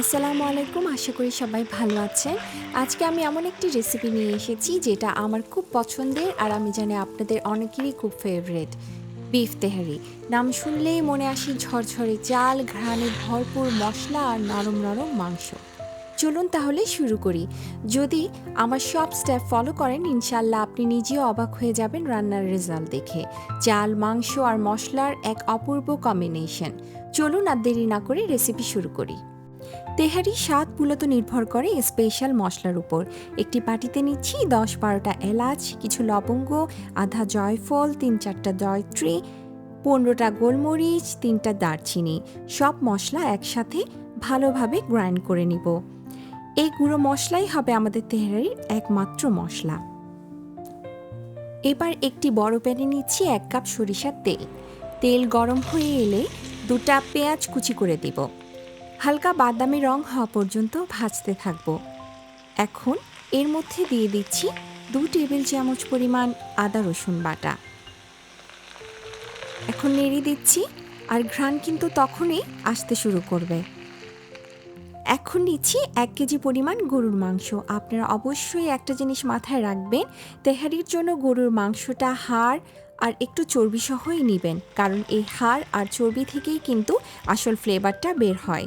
আসসালামু আলাইকুম, আশা করি সবাই ভালো আছেন। আজকে আমি এমন একটি রেসিপি নিয়ে এসেছি, যেটা আমার খুব পছন্দের আর আমি জানি আপনাদের অনেকেরই খুব ফেভারেট বিফ তেহারি। নাম শুনলেই মনে আসে ঝরঝরে চাল, ঘ্রাণে ভরপুর মশলা আর নরম নরম মাংস। চলুন তাহলে শুরু করি। যদি আমার সব স্টেপ ফলো করেন ইনশাল্লাহ আপনি নিজেও অবাক হয়ে যাবেন রান্নার রেজাল্ট দেখে। চাল, মাংস আর মশলার এক অপূর্ব কম্বিনেশন চলুন আর দেরি না করে রেসিপি শুরু করি। তেহারি স্বাদ মূলত নির্ভর করে স্পেশাল মশলার উপর। একটি পাটিতে নিচ্ছি দশ বারোটা এলাচ, কিছু লবঙ্গ, আধা জয়ফল, তিন চারটা জয়ত্রী, পনেরোটা গোলমরিচ, তিনটা দারচিনি। সব মশলা একসাথে ভালোভাবে গ্রাইন্ড করে নিব। এই গুঁড়ো মশলাই হবে আমাদের তেহারির একমাত্র মশলা। এবার একটি বড় প্যানে নিচ্ছি এক কাপ সরিষার তেল। তেল গরম হয়ে এলে দুটা পেঁয়াজ কুচি করে দিব। হালকা বাদামি রং হওয়া পর্যন্ত ভাজতে থাকব। এখন এর মধ্যে দিয়ে দিচ্ছি দু টেবিল চামচ পরিমাণ আদা রসুন বাটা। এখন নেড়ে দিচ্ছি আর ঘ্রাণ কিন্তু তখনই আসতে শুরু করবে। এখন নিচ্ছি এক কেজি পরিমাণ গরুর মাংস। আপনারা অবশ্যই একটা জিনিস মাথায় রাখবেন, তেহারির জন্য গরুর মাংসটা হাড় আর একটু চর্বি সহই নেবেন, কারণ এই হাড় আর চর্বি থেকেই কিন্তু আসল ফ্লেভারটা বের হয়।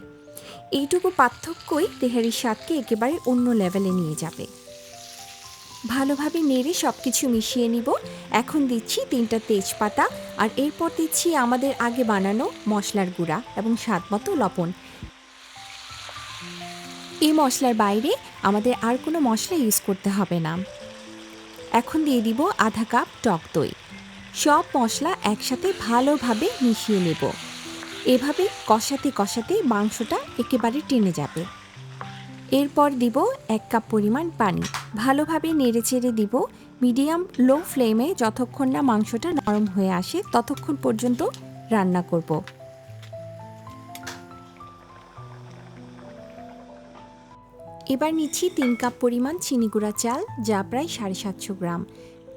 এইটুকু পার্থক্যই তেহারির স্বাদকে একেবারে অন্য লেভেলে নিয়ে যাবে। ভালোভাবে নেড়ে সব কিছু মিশিয়ে নিব। এখন দিচ্ছি তিনটা তেজপাতা আর এরপর দিচ্ছি আমাদের আগে বানানো মশলার গুঁড়া এবং স্বাদ মতো লবণ। এই মশলার বাইরে আমাদের আর কোনো মশলা ইউজ করতে হবে না। এখন দিয়ে দিব আধা কাপ টক দই। সব মশলা একসাথে ভালোভাবে মিশিয়ে নেব। এভাবে কষাতে কষাতে মাংসটা একেবারে টেনে যাবে। এরপর দিব এক কাপ পরিমাণ পানি। ভালোভাবে নেড়ে চেড়ে দিব। মিডিয়াম লো ফ্লেমে যতক্ষণ না মাংসটা নরম হয়ে আসে, ততক্ষণ পর্যন্ত রান্না করব। এবার নিচ্ছি তিন কাপ পরিমাণ চিনি গুঁড়া চাল, যা প্রায় সাড়ে সাতশো গ্রাম।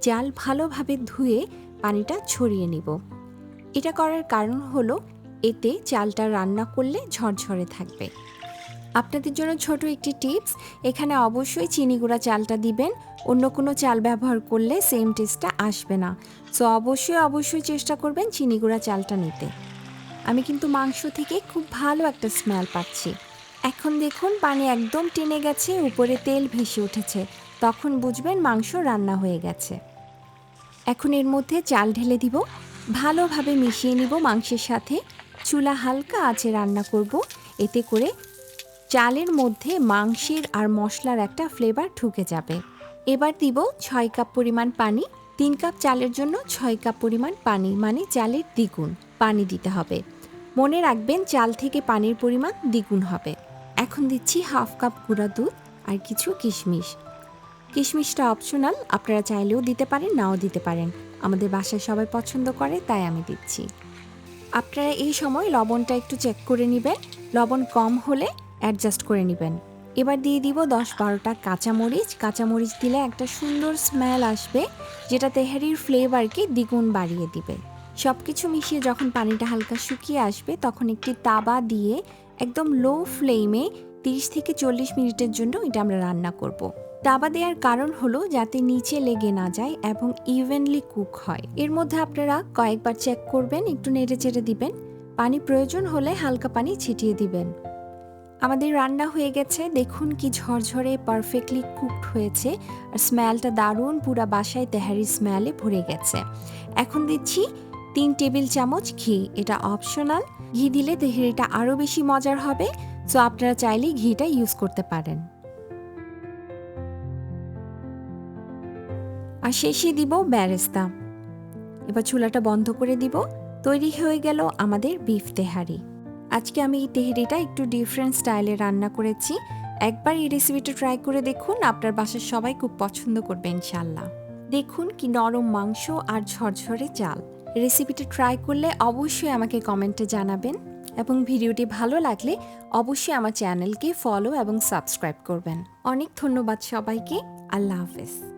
চাল ভালোভাবে ধুয়ে পানিটা ছড়িয়ে নিব। এটা করার কারণ হলো এতে চালটা রান্না করলে ঝরঝরে থাকবে। আপনাদের জন্য ছোট একটি টিপস, এখানে অবশ্যই চিনি গুঁড়া চালটা দিবেন। অন্য কোনো চাল ব্যবহার করলে সেম টেস্টটা আসবে না। সো অবশ্যই অবশ্যই চেষ্টা করবেন চিনি গুঁড়া চালটা নিতে। আমি কিন্তু মাংস থেকে খুব ভালো একটা স্মেল পাচ্ছি। এখন দেখুন, পানি একদম টেনে গেছে, উপরে তেল ভেসে উঠেছে। তখন বুঝবেন মাংস রান্না হয়ে গেছে। এখন এর মধ্যে চাল ঢেলে দিব। ভালোভাবে মিশিয়ে নিব মাংসের সাথে। চুলা হালকা আছে রান্না করব। এতে করে চালের মধ্যে মাংসের আর মশলার একটা ফ্লেভার ঢুকে যাবে। এবার দিব ছয় কাপ পরিমাণ পানি, তিন কাপ চালের জন্য ছয় কাপ পরিমাণ পানি মানে চালের দ্বিগুণ পানি দিতে হবে। মনে রাখবেন, চাল থেকে পানির পরিমাণ দ্বিগুণ হবে। এখন দিচ্ছি হাফ কাপ গুঁড়া দুধ আর কিছু কিশমিশ। কিশমিশটা অপশনাল আপনারা চাইলেও দিতে পারেন, নাও দিতে পারেন। আমাদের বাসায় সবাই পছন্দ করে, তাই আমি দিচ্ছি। আপনারা এই সময় লবণটা একটু চেক করে নেবেন। লবণ কম হলে অ্যাডজাস্ট করে নেবেন। এবার দিয়ে দিব দশ বারোটা কাঁচামরিচ। কাঁচামরিচ দিলে একটা সুন্দর স্মেল আসবে, যেটা তেহারির ফ্লেভারকে দ্বিগুণ বাড়িয়ে দিবে। সব কিছু মিশিয়ে যখন পানিটা হালকা শুকিয়ে আসবে, তখন একটি তাবা দিয়ে একদম লো ফ্লেমে তিরিশ থেকে চল্লিশ মিনিটের জন্য এটা আমরা রান্না করব। তাবা দেওয়ার কারণ হলো যাতে নিচে লেগে না যায় এবং ইভেনলি কুক হয়। এর মধ্যে আপনারা কয়েকবার চেক করবেন, একটু নেড়ে চেড়ে দিবেন। পানি প্রয়োজন হলে হালকা পানি ছিটিয়ে দিবেন। আমাদের রান্না হয়ে গেছে। দেখুন কি ঝরঝরে পারফেক্টলি কুকড হয়েছে। আর স্মেলটা দারুণ, পুরা বাসায় তেহারি স্মেলে ভরে গেছে। এখন দিচ্ছি তিন টেবিল চামচ ঘি। এটা অপশনাল ঘি দিলে তেহারিটা আরও বেশি মজার হবে। সো আপনারা চাইলেই ঘিটা ইউজ করতে পারেন। আর শেষে দিব ব্যারেস্তা। এবার চুলাটা বন্ধ করে দিব। তৈরি হয়ে গেল আমাদের বিফ তেহারি। আজকে আমি এই তেহারিটা একটু ডিফারেন্ট স্টাইলে রান্না করেছি। একবার এই রেসিপিটা ট্রাই করে দেখুন, আপনার বাসার সবাই খুব পছন্দ করবে ইনশাল্লাহ দেখুন কি নরম মাংস আর ঝরঝরে চাল। রেসিপিটা ট্রাই করলে অবশ্যই আমাকে কমেন্টে জানাবেন এবং ভিডিওটি ভালো লাগলে অবশ্যই আমার চ্যানেলকে ফলো এবং সাবস্ক্রাইব করবেন। অনেক ধন্যবাদ সবাইকে। আল্লাহ হাফেজ।